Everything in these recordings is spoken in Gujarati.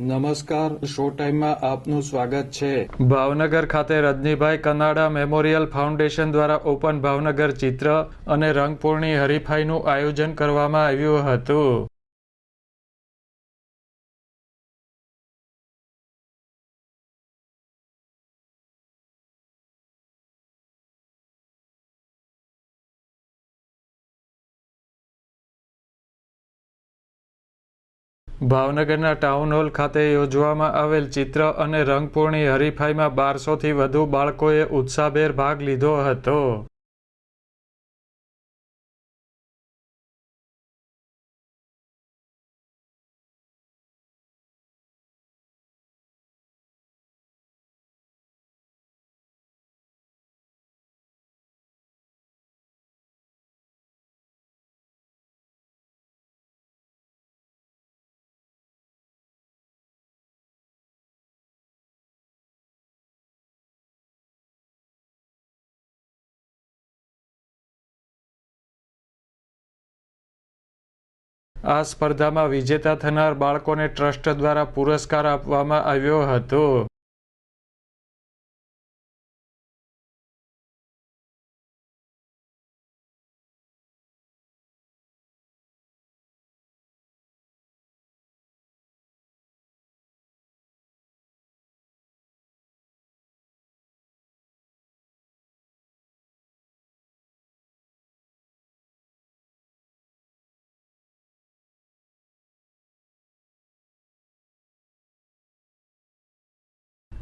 નમસ્કાર, શો ટાઈમમાં આપનું સ્વાગત છે. ભાવનગર ખાતે રજનીભાઈ કનાડા મેમોરિયલ ફાઉન્ડેશન દ્વારા ઓપન ભાવનગર ચિત્ર અને રંગપૂર્ણી હરીફાઈનું આયોજન કરવામાં આવ્યું હતું. ભાવનગરના ટાઉન હોલ ખાતે યોજવામાં આવેલ ચિત્ર અને રંગપૂર્ણી હરીફાઈમાં બારસોથી વધુ બાળકોએ ઉત્સાહભેર ભાગ લીધો હતો. આ સ્પર્ધામાં વિજેતા થનાર બાળકોને ટ્રસ્ટ દ્વારા પુરસ્કાર આપવામાં આવ્યો હતો.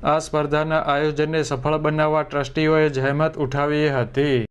આ સ્પર્ધાના આયોજનને સફળ બનાવવા ટ્રસ્ટીઓએ જહેમત ઉઠાવી હતી.